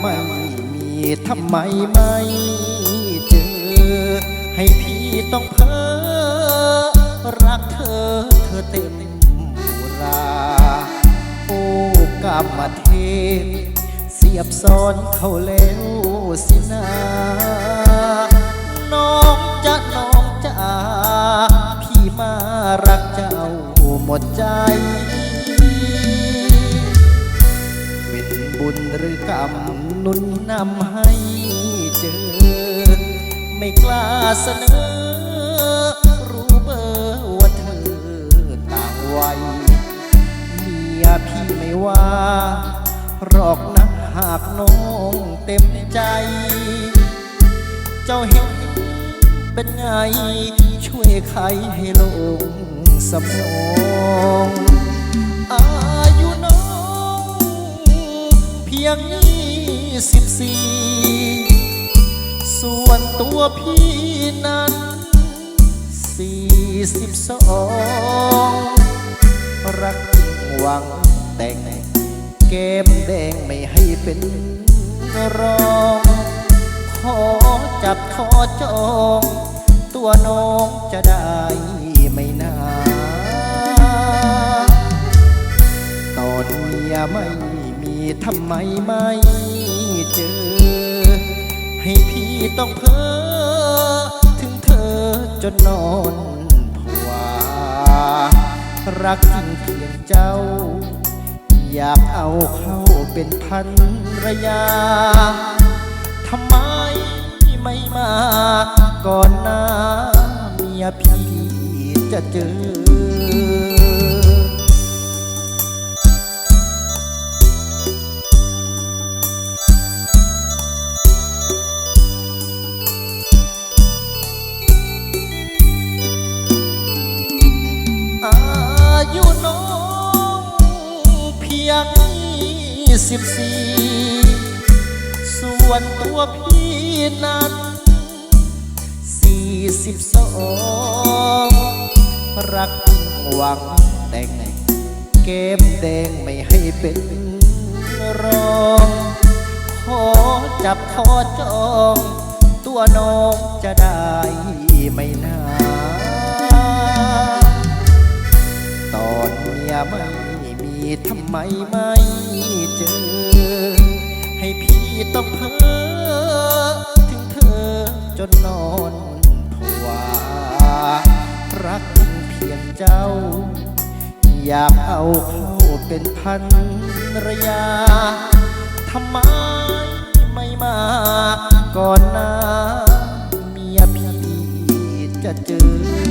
ไม่มีทำไมไม่เจอ ให้พี่ต้องเพ้อรักเธอเธอเต็มบุราโอ้กรรมเทพเสียบซ้อนเขาแล้วสินา บุญหรือกรรมนุนนำให้เจอ ไม่กล้าเสนอ รู้เบอร์ว่าเธอต่างวัยเมียพี่ไม่ว่าหรอกนะหากน้องเต็มใจ เจ้าเห็นเป็นไง ช่วยใครให้ลงสมองอา งยี่สิบสี่ส่วนตัวพี่นั้นสี่สิบสองรักจริงหวังแต่งเกมแดงไม่ให้เป็นรองขอจับขอจอง ตัวน้องจะได้ ตอนเมียไม่มีทำไมไม่เจอ ให้พี่ต้องเพ้อถึงเธอจนนอนผวา รักจริงเพียงเจ้า อยากเอาเข้าเป็นพันรยาทำไมไม่มาก่อนหน้าเมียพี่จะเจอ งสิบสี่ส่วนตัวพี่นั้นสี่สิบสองรักจริงหวังแต่งเกมแดงไม่ให้เป็นรองขอจับขอจอง ตัวน้องจะได้ไม่นานตอนเมียไม่ ทำไมไม่เจอ ให้พี่ต้องเพ้อถึงเธอจนนอนผวารักเพียงเจ้า อยากเอาเข้าเป็นพันรยาทำไมไม่มาก่อนหน้าเมียพี่จะเจอ